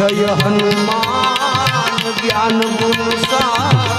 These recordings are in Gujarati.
જય હનુમાન જ્ઞાન ગુણ સા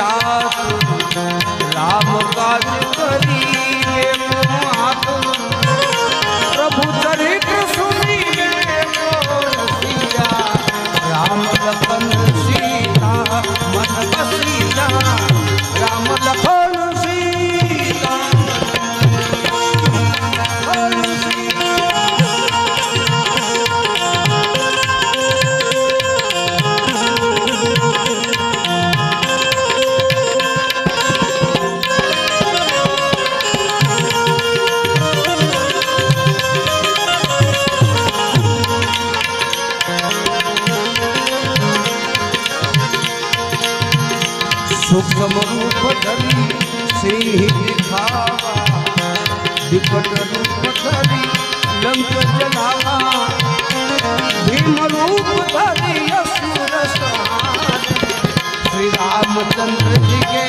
સાથ રામ કાજ રૂપ ધરી લંક જલાવા ભીમ રૂપ ધરી અસુર સંહાર શ્રી રામચંદ્રજી કે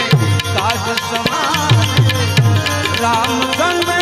તાજ સમાન રામચંદ્ર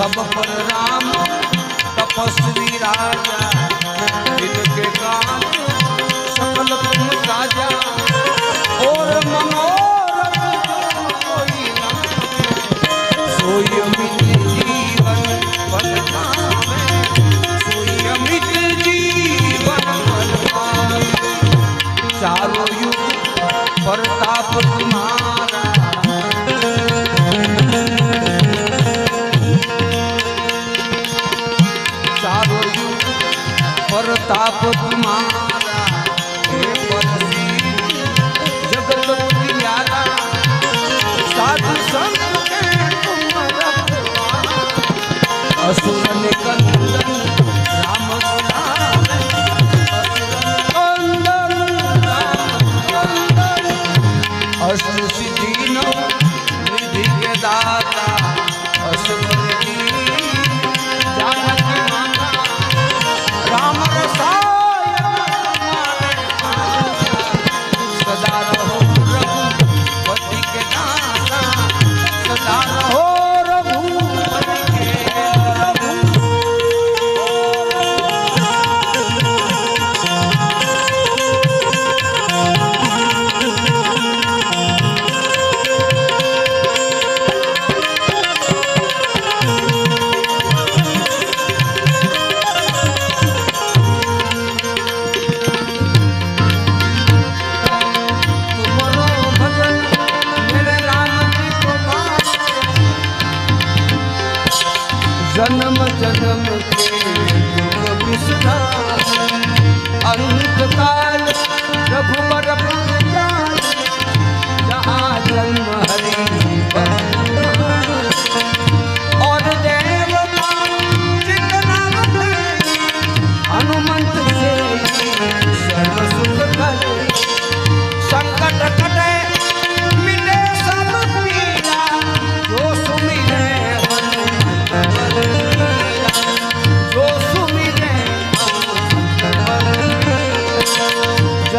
સબ પર રામ તપસ્વી રામ निधि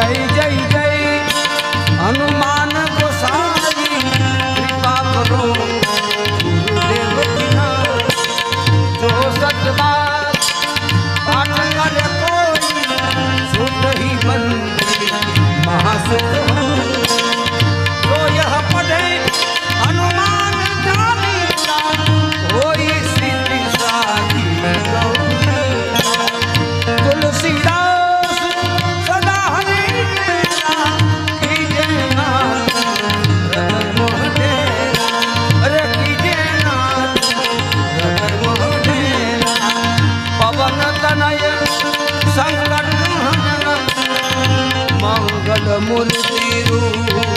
जय जय સંકટ મંગલ મૂર્તિ રૂપ